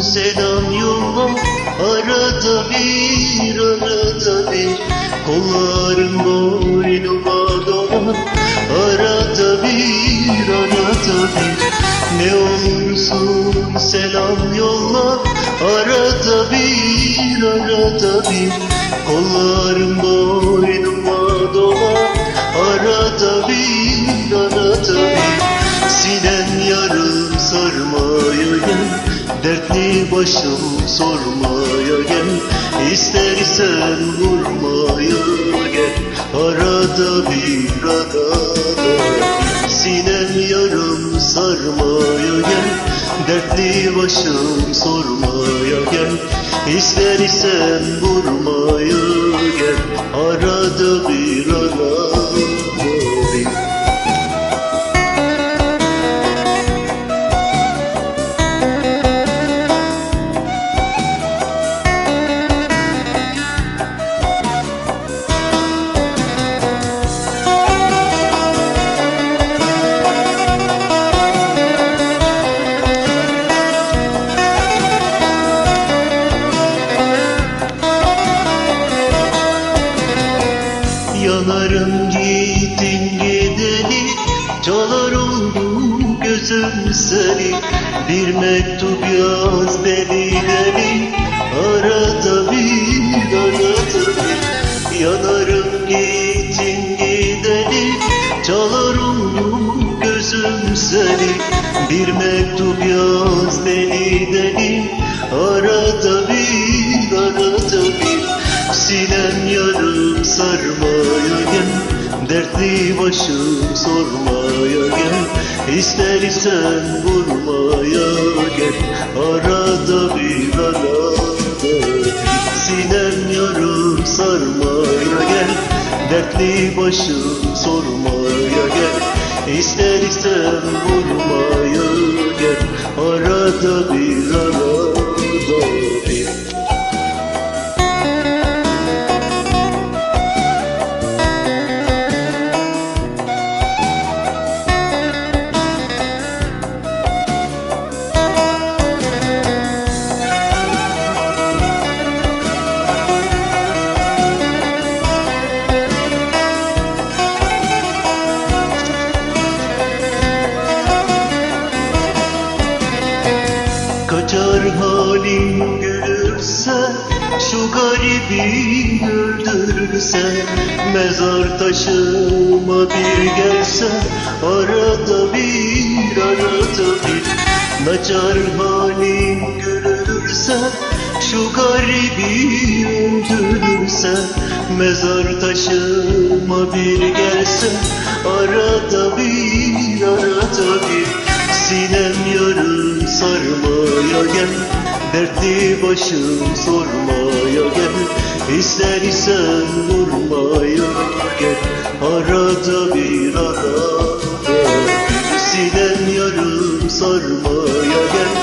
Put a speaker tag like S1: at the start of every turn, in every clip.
S1: selam yolla Arada bir arada bir. Kollarım boynuma dolar Arada bir arada bir. Ne olursun selam yolla. Arada bir arada bir. Kollarım boynuma dolar Arada bir başım sormaya gel İstersen vurmaya gel Arada bir arada Sinem yarım sarmaya gel Dertli başım sormaya gel İstersen vurmaya seni. Bir mektup yaz deli deli Arada bir arada bir Yanarım gittin gideli Çalar oldu gözüm seni. Bir mektup yaz deli deli Arada bir arada bir Sinem yarım sarmaya gel Dertli başım sormaya gel. İstersen vurmaya gel. Arada bir arada Sinem yarım sarmaya gel. Dertli başım sormaya gel. İstersen vurmaya gel. Arada bir arada halim gülürse Şu garibi öldürürse Mezar taşıma bir gelse Arada bir arada bir. Naçar halim gülürse Şu garibi öldürürse Mezar taşıma bir gelse Arada bir arada bir. Sinem yarım sarmaya gel Dertli başım sormaya gel İstersen vurmaya gel. Arada bir arada bir Sinem yarım sarmaya gel.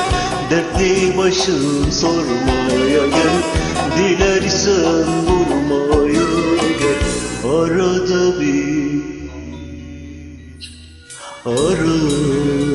S1: Dertli başım sormaya gel Dilersen vurmaya gel. Arada bir Arada